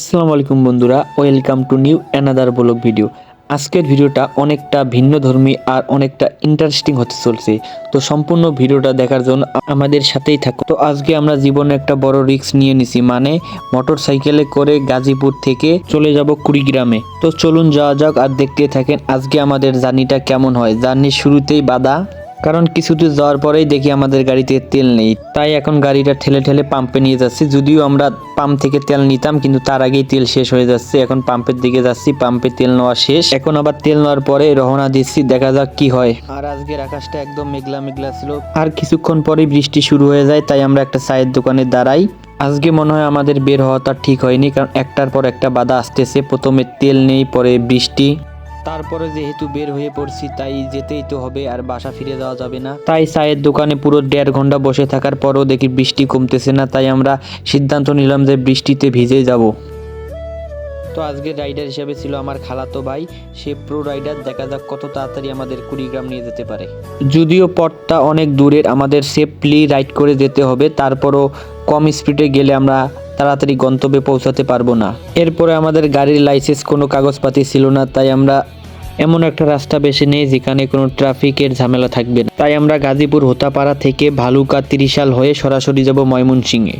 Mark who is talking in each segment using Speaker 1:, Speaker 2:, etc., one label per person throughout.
Speaker 1: আসসালামু আলাইকুম বন্ধুরা, welcome to new another blog video. আজকের ভিডিওটা অনেকটা ভিন্ন ধর্মী আর অনেকটা ইন্টারেস্টিং হতে চলছে। তো সম্পূর্ণ ভিডিওটা দেখার জন্য আমাদের সাথেই থাকো। তো আজকে আমরা জীবনে একটা বড় রিস্ক নিয়ে নিছি মানে মোটর সাইকেলে করে গাজীপুর থেকে চলে যাব কুড়িগ্রামে। তো চলুন যাওয়া যাক আর দেখতে থাকেন আজকে আমাদের জার্নিটা কেমন হয়। জার্নির শুরুতেই বাধা। কারণ কিছু দূর যাওয়ার পরেই দেখি আমাদের গাড়িতে তেল নেই। তাই এখন গাড়িটা ঠেলে ঠেলে পাম্পে নিয়ে যাচ্ছি। যদিও আমরা পাম্প থেকে তেল নিতাম, কিন্তু তার আগেই তেল শেষ হয়ে যাচ্ছে। এখন পাম্পের দিকে যাচ্ছি পাম্পে তেল নেওয়া শেষ। এখন আবার তেল নেওয়ার পরে রওনা দিচ্ছি, দেখা যাক কি হয়। আর আজকের আকাশটা একদম মেঘলা মেঘলা ছিল। আর কিছুক্ষণ পরেই বৃষ্টি শুরু হয়ে যায়, তাই আমরা একটা চায়ের দোকানে দাঁড়াই। আজকে মনে হয় আমাদের বের হওয়াটা ঠিক হয়নি, কারণ একটার পর একটা বাধা আসতেছে। প্রথমে তেল নেই, পরে বৃষ্টি। তারপরে যেহেতু বের হয়ে পড়ছি, তাই যেতেই তো হবে, আর বাসা ফিরে যাওয়া যাবে না। তাই চায়ের দোকানে পুরো দেড় ঘণ্টা বসে থাকার পরও দেখি বৃষ্টি কমতেছে না, তাই আমরা সিদ্ধান্ত নিলাম যে বৃষ্টিতে ভিজে যাব। তো আজকের রাইডার হিসেবে ছিল আমার খালাতো ভাই। সে প্রো রাইডার দেখা যাক কত তাড়াতাড়ি আমাদের কুড়িগ্রাম নিয়ে যেতে পারে। যদিও পথটা অনেক দূরের, আমাদের সেফলি রাইড করে যেতে হবে, তারপরও কম স্পিডে গেলে আমরা তাড়াতাড়ি গন্তব্যে পৌঁছাতে পারব না। এরপরে আমাদের গাড়ির লাইসেন্স কোনো কাগজপাতি ছিল না, তাই আমরা এমন একটা রাস্তা বেছে নেই যেখানে কোনো ট্রাফিকের ঝামেলা থাকবে না। তাই আমরা গাজীপুর, হোতাপাড়া থেকে ভালুকা, তিরিশাল হয়ে সরাসরি যাব ময়মনসিংহে।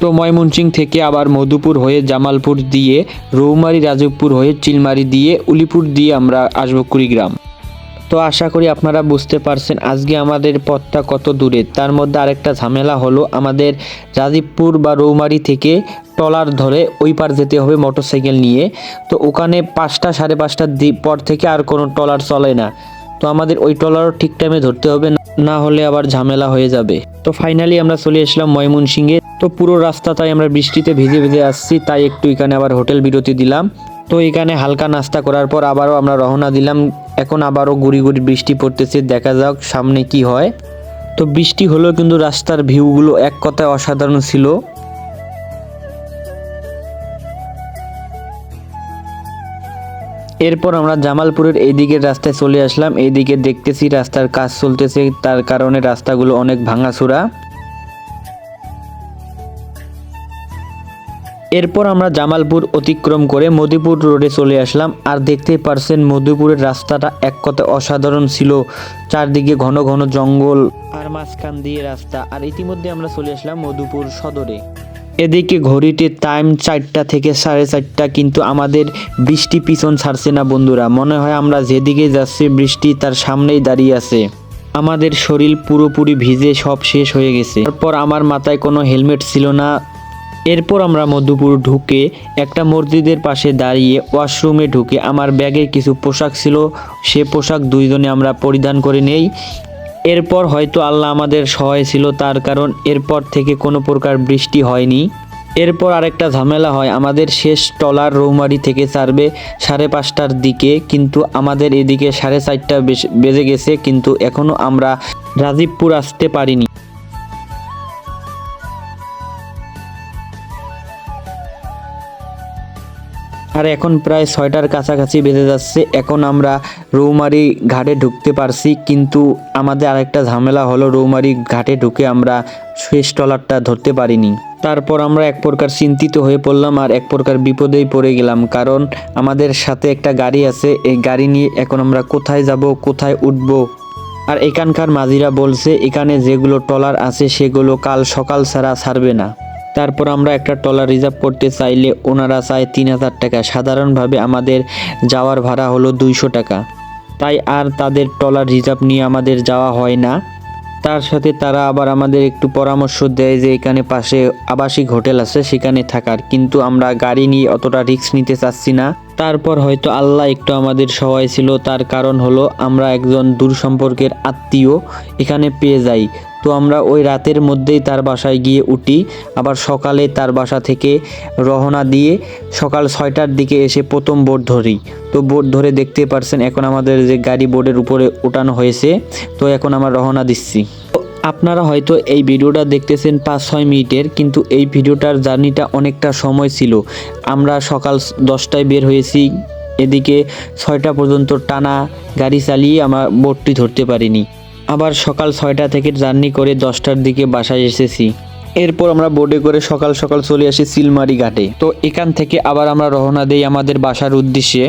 Speaker 1: তো ময়মনসিং থেকে আবার মধুপুর হয়ে জামালপুর দিয়ে, রৌমারি, রাজবপুর হয়ে চিলমারি দিয়ে, উলিপুর দিয়ে আমরা আসব কুড়িগ্রাম। তো আশা করি আপনারা বুঝতে পারছেন আজকে আমাদের পথটা কত দূরে। তার মধ্যে আরেকটা ঝামেলা হলো আমাদের রাজীবপুর বা রৌমারি থেকে ট্রলার ধরে ওই পার যেতে হবে মোটরসাইকেল নিয়ে। তো ওখানে পাঁচটা সাড়ে পাঁচটার পর থেকে আর কোনো ট্রলার চলে না। তো আমাদের ওই ট্রলারও ঠিক টাইমে ধরতে হবে না- হলে আবার ঝামেলা হয়ে যাবে। তো ফাইনালি আমরা চলে আসলাম ময়মনসিংহে। তো পুরো রাস্তা তাই আমরা বৃষ্টিতে ভিজে ভিজে আসছি, তাই একটু এখানে আবার হোটেল বিরতি দিলাম। তো এখানে হালকা নাস্তা করার পর আবারও আমরা রওনা দিলাম। এখন আবারও গুড়ি গুড়ি বৃষ্টি পড়তেছে, দেখা যাক সামনে কি হয়। তো বৃষ্টি হলেও কিন্তু রাস্তার ভিউগুলো এক কথায় অসাধারণ ছিল। এরপর আমরা জামালপুরের এই দিকের রাস্তায় চলে আসলাম। এইদিকে দেখতেছি রাস্তার কাজ চলতেছে, তার কারণে রাস্তাগুলো অনেক ভাঙাচোরা। এরপর আমরা জামালপুর অতিক্রম করে মধুপুর রোডে চলে আসলাম। আর দেখতেই পারছেন, মধুপুরের রাস্তাটা এক কথায় অসাধারণ ছিল। চারদিকে ঘন ঘন জঙ্গল আর মাঝখান দিয়ে রাস্তা। আর ইতিমধ্যে আমরা চলে আসলাম মধুপুর সদরে। এদিকে ঘড়িতে টাইম চারটা থেকে সাড়ে চারটা, কিন্তু আমাদের বৃষ্টি পিছন ছাড়ছে না বন্ধুরা। মনে হয় আমরা যেদিকে যাচ্ছি, বৃষ্টি তার সামনেই দাঁড়িয়ে আছে। আমাদের শরীর পুরোপুরি ভিজে সব শেষ হয়ে গেছে। তারপর আমার মাথায় কোনো হেলমেট ছিল না। এরপর আমরা মধুপুর ঢুকে একটা মসজিদের পাশে দাঁড়িয়ে ওয়াশরুমে ঢুকে আমার ব্যাগে কিছু পোশাক ছিল, সে পোশাক দুইজনে আমরা পরিধান করে নেই। এরপর হয়তো আল্লাহ আমাদের সহায় ছিল তার কারণ এরপর থেকে কোনো প্রকার বৃষ্টি হয়নি। এরপর আরেকটা ঝামেলা হয়, আমাদের শেষ টলার রৌমারি থেকে ছাড়বে সাড়ে পাঁচটার দিকে, কিন্তু আমাদের এদিকে সাড়ে চারটা বেজে গেছে, কিন্তু এখনও আমরা রাজীবপুর আসতে পারিনি। আর এখন প্রায় ছয়টার কাছাকাছি বেজে যাচ্ছে। এখন আমরা রৌমারি ঘাটে ঢুকতে পারছি, কিন্তু আমাদের আরেকটা ঝামেলা হলো রৌমারি ঘাটে ঢুকে আমরা শেষ ট্রলারটা ধরতে পারিনি। তারপর আমরা এক প্রকার চিন্তিত হয়ে পড়লাম আর এক প্রকার বিপদেই পড়ে গেলাম, কারণ আমাদের সাথে একটা গাড়ি আছে, এই গাড়ি নিয়ে এখন আমরা কোথায় যাব, কোথায় উঠব? আর এখানকার মাঝিরা বলছে, এখানে যেগুলো ট্রলার আছে, সেগুলো কাল সকাল ছাড়া ছাড়বে না। তারপর আমরা একটা ট্রলার রিজার্ভ করতে চাইলে ওনারা চায় তিন হাজার টাকা। সাধারণভাবে আমাদের যাওয়ার ভাড়া হলো দুইশো টাকা। তাই আর তাদের ট্রলার রিজার্ভ নিয়ে আমাদের যাওয়া হয় না। তার সাথে তারা আবার আমাদের একটু পরামর্শ দেয় যে এখানে পাশে আবাসিক হোটেল আছে, সেখানে থাকার। কিন্তু আমরা গাড়ি নিয়ে অতটা রিস্ক নিতে চাচ্ছি না। তারপর হয়তো আল্লাহ একটু আমাদের সহায় ছিল, তার কারণ হলো আমরা একজন দূর সম্পর্কের আত্মীয় এখানে পেয়ে যাই। তো আমরা ওই রাতের মধ্যেই তার বাসায় গিয়ে উঠি। আবার সকালে তার বাসা থেকে রওনা দিয়ে সকাল ছয়টার দিকে এসে প্রথম বোট ধরি। তো বোট ধরে দেখতে পারছেন এখন আমাদের যে গাড়ি বোর্ডের উপরে ওঠানো হয়েছে। তো এখন আমরা রওনা দিচ্ছি। আপনারা হয়তো এই ভিডিওটা দেখতেছেন পাঁচ ছয় মিনিটের, কিন্তু এই ভিডিওটার জার্নিটা অনেকটা সময় ছিল। আমরা সকাল দশটায় বের হয়েছি। এদিকে ছয়টা পর্যন্ত টানা গাড়ি চালিয়ে আমরা বোটটি ধরতে পারিনি। আবার সকাল ছয়টা থেকে জার্নি করে দশটার দিকে বাসায় এসেছি। এরপর আমরা বোর্ডে করে সকাল সকাল চলে আসি সিলমারি ঘাটে। তো এখান থেকে আবার আমরা রওনা দেই আমাদের বাসার উদ্দেশ্যে।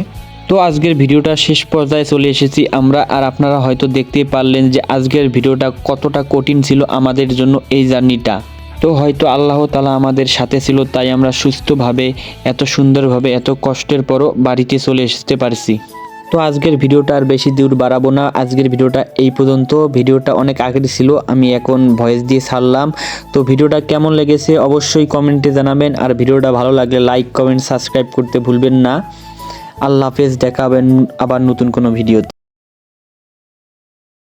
Speaker 1: তো আজকের ভিডিওটা শেষ পর্যায়ে চলে এসেছি আমরা। আর আপনারা হয়তো দেখতেই পারলেন যে আজকের ভিডিওটা কতটা কঠিন ছিল আমাদের জন্য এই জার্নিটা। তো হয়তো আল্লাহ তালা আমাদের সাথে ছিল, তাই আমরা সুস্থভাবে, এত সুন্দরভাবে, এত কষ্টের পরও বাড়িতে চলে আসতে পারছি। তো আজকের ভিডিওটা আর বেশি দূর বাড়াবো না। আজকের ভিডিওটা এই পর্যন্ত। ভিডিওটা অনেক আগের ছিল, আমি এখন ভয়েস দিয়ে ছাড়লাম। তো ভিডিওটা কেমন লেগেছে অবশ্যই কমেন্টে জানাবেন। আর ভিডিওটা ভালো লাগলে লাইক, কমেন্ট, সাবস্ক্রাইব করতে ভুলবেন না। আল্লাহ হাফেজ দেখাবেন আবার নতুন কোনো ভিডিওতে।